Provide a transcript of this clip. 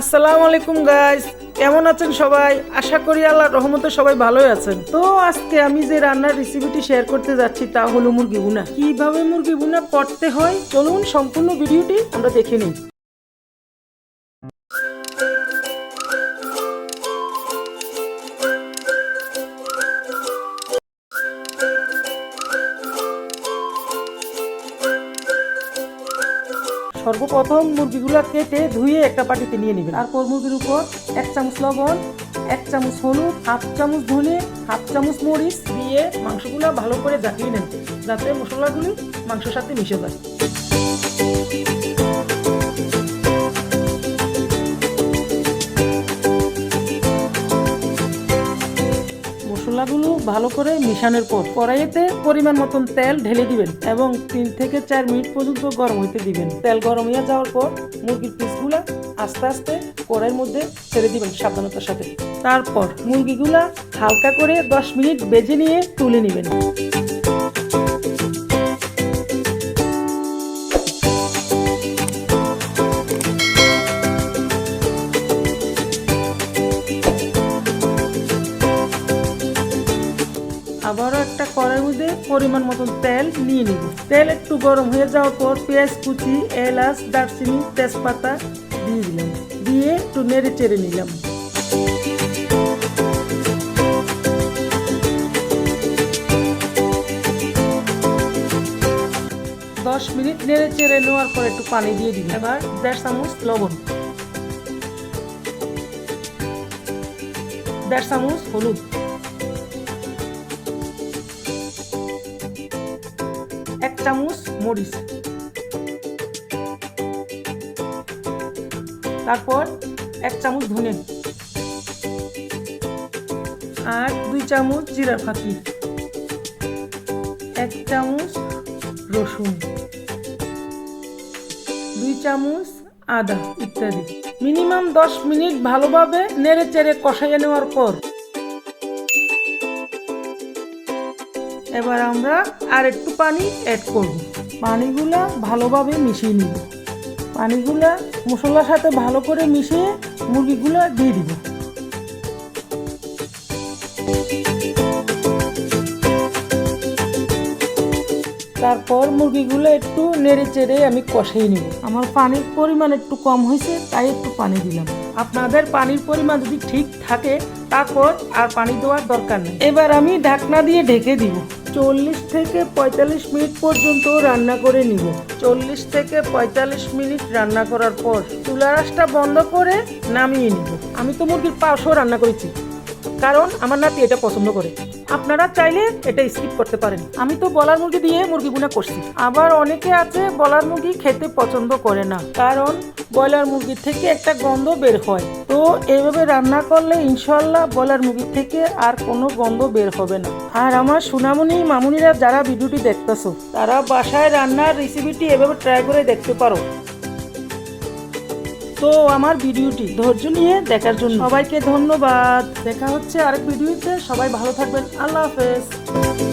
আসসালামু আলাইকুম গাইস কেমন আছেন সবাই? আশা করি আল্লাহ রহমতে সবাই ভালোই আছেন। তো আজকে আমি যে রান্নার রেসিপিটি শেয়ার করতে যাচ্ছি, তা হলো মুরগি বুনা কীভাবে মুরগি বুনা করতে হয়? চলুন সম্পূর্ণ ভিডিওটি আমরা দেখে নিই। সর্বপ্রথম মুরগিগুলো কেটে ধুয়ে একটা পাটিতে নিয়ে নেবেন। আর পর মুরগির উপর এক চামচ লবণ, এক চামচ হলুদ, হাফ চামচ ধনে, হাফ চামচ মরিচ দিয়ে মাংসগুলো ভালো করে জাকিয়ে নেন, যাতে মশলাগুলি মাংসের সাথে মিশে যায়। ভালো করে মিশানোর পর কড়াইতে পরিমাণ মতন তেল ঢেলে দিবেন এবং তিন থেকে চার মিনিট পর্যন্ত গরম হইতে দিবেন। তেল গরম হয়ে যাওয়ার পর মুরগির পিসগুলো আস্তে আস্তে কড়াইয়ের মধ্যে ছেড়ে দিবেন সাবধানতার সাথে। তারপর মুরগিগুলা হালকা করে দশ মিনিট বেজে নিয়ে তুলে নেবেন। আবারও একটা কড়াইয়ের মধ্যে পরিমাণ মতন তেল নিয়ে নিব। তেল একটু গরম হয়ে যাওয়ার পর পেঁয়াজ কুচি, এলাচ, দারচিনি, তেজপাতা দিয়ে দিলাম। দিয়ে একটু নেড়ে চেড়ে নিলাম। দশ মিনিট নেড়ে চেড়ে নেওয়ার পর একটু পানি দিয়ে দিলাম। এবার দেড় চামচ লবণ। দেড় চামচ হলুদ। চামচ মরিচ তারপর এক চামচ ধনে। আর দুই চামচ জিরার ফাঁকি। এক চামচ রসুন। দুই চামচ আদা ইত্যাদি। মিনিমাম দশ মিনিট ভালোভাবে নেড়ে চেড়ে কষাইয়ে নেওয়ার পর এবার আমরা আর একটু পানি অ্যাড করব। পানিগুলা ভালোভাবে মিশিয়ে নিব। পানিগুলা মশলার সাথে ভালো করে মিশিয়ে মুরগিগুলো দিয়ে দিব। তারপর মুরগিগুলো একটু নেড়ে চেড়ে আমি কষাই নিব। আমার পানির পরিমাণ একটু কম হয়েছে তাই একটু পানি দিলাম। আপনাদের পানির পরিমাণ যদি ঠিক থাকে তারপর আর পানি দেওয়ার দরকার নেই। এবার আমি ঢাকনা দিয়ে ঢেকে দিব। চল্লিশ থেকে পঁয়তাল্লিশ মিনিট পর্যন্ত রান্না করে নিব। চল্লিশ থেকে পঁয়তাল্লিশ মিনিট রান্না করার পর চুলার আঁচটা বন্ধ করে নামিয়ে নিব। আমি তো মুরগির পাশও রান্না করেছি কারণ আমার নাতি এটা পছন্দ করে। আপনারা চাইলে এটা স্কিপ করতে পারেন। আমি তো বলার মুরগি দিয়ে মুরগি করছি। আবার অনেকে আছে বলার মুরগি খেতে পছন্দ করে না। কারণ ব্রয়লার মুরগির থেকে একটা গন্ধ বের হয়। তো এইভাবে রান্না করলে ইনশাল্লাহ ব্রয়লার মুরগির থেকে আর কোনো গন্ধ বের হবে না। আর আমার সুনামনি মামুনিরা যারা ভিডিওটি দেখতেছো, তারা বাসায় রান্নার রেসিপিটি এভাবে ট্রাই করে দেখতে পারো। তো আমার ভিডিওটি ধৈর্য নিয়ে দেখার জন্য। সবাইকে ধন্যবাদ। দেখা হচ্ছে আরেক ভিডিওতে। সবাই ভালো থাকবেন। আল্লাহ হাফেজ।